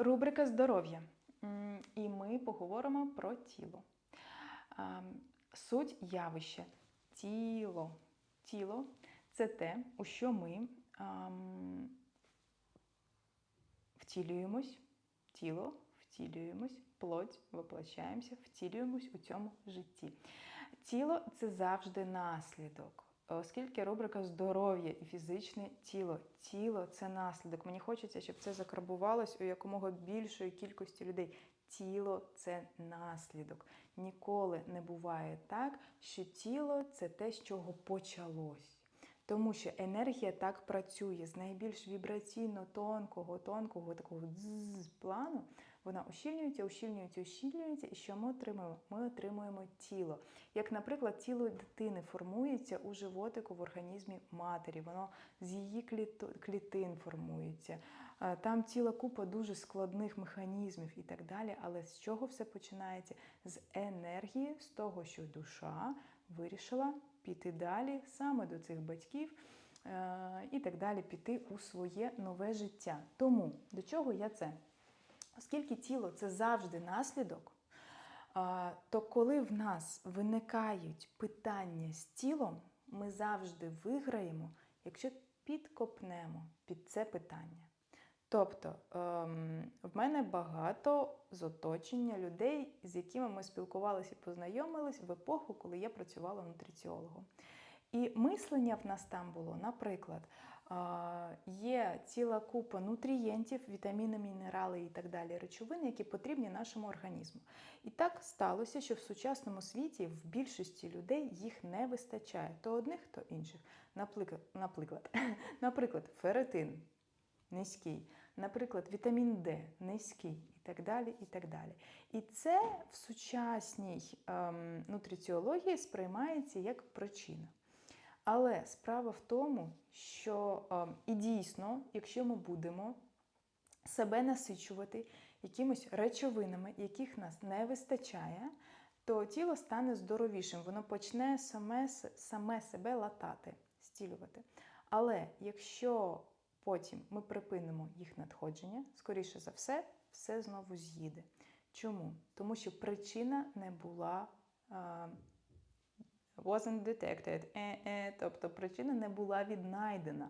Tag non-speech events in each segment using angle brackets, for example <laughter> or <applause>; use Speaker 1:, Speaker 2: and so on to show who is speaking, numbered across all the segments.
Speaker 1: Рубрика здоров'я. І ми поговоримо про тіло. Суть явища. Тіло. Тіло це те, у що ми ам, втілюємось, тіло втілюємось, плоть воплощаємося, втілюємось у цьому житті. Тіло це завжди наслідок. Оскільки рубрика здоров'я і фізичне тіло. Тіло це наслідок. Мені хочеться, щоб це закарбувалось у якомога більшої кількості людей. Тіло це наслідок. Ніколи не буває так, що тіло це те, з чого почалось. Тому що енергія так працює з найбільш вібраційно тонкого, тонкого такого плану. Вона ущільнюється, ущільнюється, ущільнюється. І що ми отримуємо? Ми отримуємо тіло. Як, наприклад, тіло дитини формується у животику в організмі матері. Воно з її клітин формується. Е, Там ціла купа дуже складних механізмів і так далі. Але з чого все починається? З енергії, з того, що душа вирішила піти далі саме до цих батьків е, і так далі, піти у своє нове життя. Тому до чого я це? Оскільки тіло це завжди наслідок, то коли в нас виникають питання з тілом, ми завжди виграємо, якщо підкопнемо під це питання. Тобто ем, в мене багато з оточення людей, з якими ми спілкувалися і познайомились в епоху, коли я працювала нутриціологом. І мислення в нас там було, наприклад, є ціла купа нутрієнтів, вітаміни, мінерали і так далі, речовини, які потрібні нашому організму. І так сталося, що в сучасному світі в більшості людей їх не вистачає то одних, то інших. Наприклад, <laughs> наприклад, феретин низький, наприклад, вітамін Д низький і так далі. І так далі. І це в сучасній ем, нутриціології сприймається як причина. Але справа в тому, що ем, і дійсно, якщо ми будемо себе насичувати якимось речовинами, яких нас не вистачає, то тіло стане здоровішим, воно почне саме, саме себе латати, стілювати. Але якщо потім ми припинимо їх надходження, скоріше за все, все знову з'їде. Чому? Тому що причина не була. е, wasn't detected, е-е, тобто причина не була віднайдена.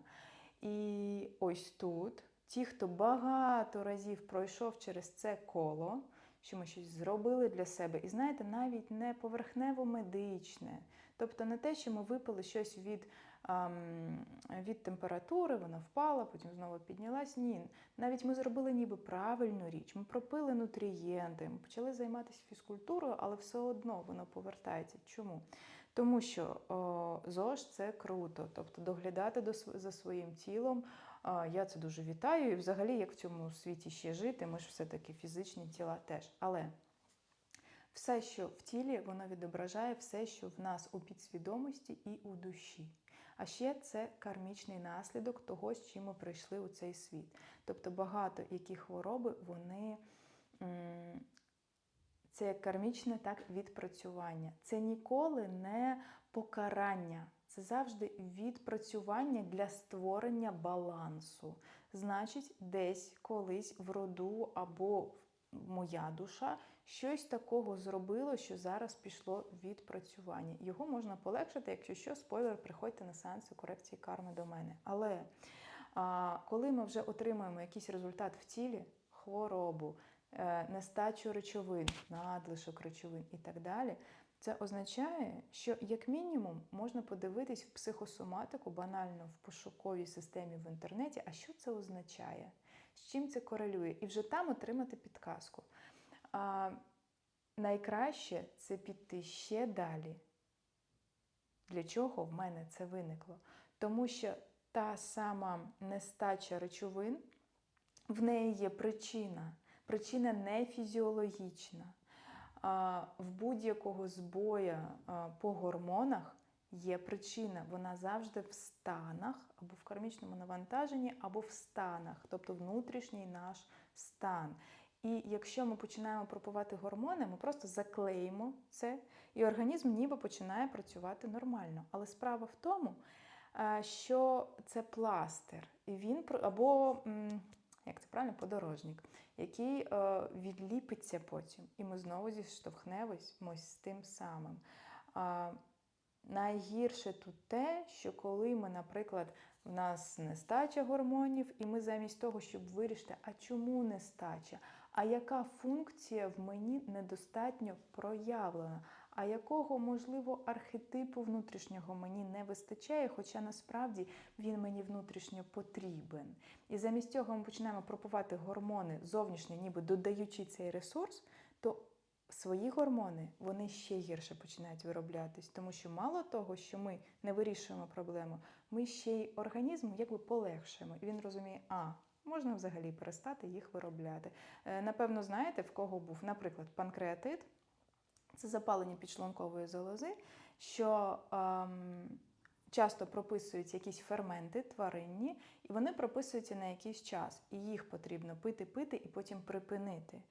Speaker 1: І ось тут ті, хто багато разів пройшов через це коло, що ми щось зробили для себе, і знаєте, навіть не поверхнево медичне, тобто не те, що ми випили щось від, від температури, вона впала, потім знову піднялась. Ні, навіть ми зробили ніби правильну річ. Ми пропили нутрієнти, ми почали займатися фізкультурою, але все одно воно повертається. Чому? Тому що о, ЗОЖ це круто, тобто доглядати до, за своїм тілом. а, Я це дуже вітаю. І взагалі, як в цьому світі ще жити, ми ж все-таки фізичні тіла теж. Але все, що в тілі, воно відображає все, що в нас у підсвідомості і у душі. А ще це кармічний наслідок того, з чим ми прийшли у цей світ. Тобто багато які хвороби, вони. Це як кармічне так відпрацювання. Це ніколи не покарання. Це завжди відпрацювання для створення балансу. Значить, десь колись в роду або моя душа щось такого зробило, що зараз пішло відпрацювання. Його можна полегшити, якщо що, спойлер, приходьте на сеанси корекції карми до мене. Але а, коли ми вже отримуємо якийсь результат в тілі, хворобу, нестачу речовин, надлишок речовин і так далі, це означає, що як мінімум можна подивитись в психосоматику банально в пошуковій системі в інтернеті, а що це означає, з чим це корелює, і вже там отримати підказку. А, найкраще це піти ще далі. Для чого в мене це виникло? Тому що та сама нестача речовин, в неї є причина. Причина не фізіологічна. В будь-якого збоя по гормонах є причина. Вона завжди в станах, або в кармічному навантаженні, або в станах, тобто внутрішній наш стан. І якщо ми починаємо пропивати гормони, ми просто заклеїмо це, і організм ніби починає працювати нормально. Але справа в тому, що це пластир, і він або як це правильно, подорожник, який е, відліпиться потім, і ми знову зіштовхнемось з тим самим. Найгірше тут те, що коли ми, наприклад, в нас нестача гормонів, і ми замість того, щоб вирішити, а чому нестача, а яка функція в мені недостатньо проявлена, а якого, можливо, архетипу внутрішнього мені не вистачає, хоча насправді він мені внутрішньо потрібен. І замість цього ми починаємо пропивати гормони зовнішньо, ніби додаючи цей ресурс, то свої гормони вони ще гірше починають вироблятись, тому що мало того, що ми не вирішуємо проблему, ми ще й організму якби полегшуємо. І він розуміє, а можна взагалі перестати їх виробляти. Е, Напевно, знаєте, в кого був, наприклад, панкреатит, це запалення підшлункової залози, що ем, часто прописуються якісь ферменти тваринні, і вони прописуються на якийсь час. І їх потрібно пити, пити і потім припинити.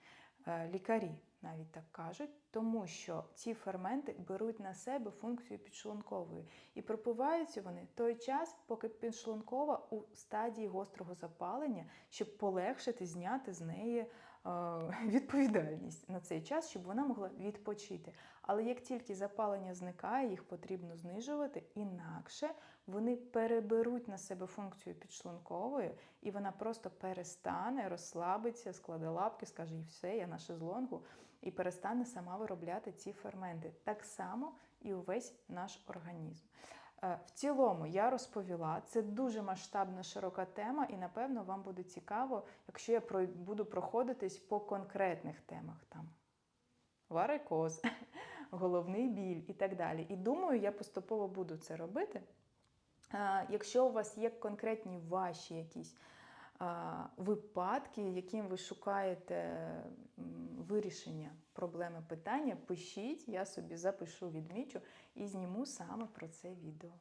Speaker 1: Е, Лікарі навіть так кажуть, тому що ці ферменти беруть на себе функцію підшлункової і пропиваються вони той час, поки підшлункова у стадії гострого запалення, щоб полегшити, зняти з неї <laughs> відповідальність на цей час, щоб вона могла відпочити. Але як тільки запалення зникає, їх потрібно знижувати, інакше вони переберуть на себе функцію підшлункової, і вона просто перестане розслабиться, складе лапки, скаже, і все, я на шезлонгу, і перестане сама виробляти ці ферменти. Так само і увесь наш організм. Е, В цілому я розповіла, це дуже масштабна широка тема, і напевно вам буде цікаво, якщо я буду проходитись по конкретних темах там варикоз, <laughs> головний біль і так далі. І думаю, я поступово буду це робити. Е, Якщо у вас є конкретні ваші якісь випадки, яким ви шукаєте вирішення проблеми питання, пишіть, я собі запишу, відмічу і зніму саме про це відео.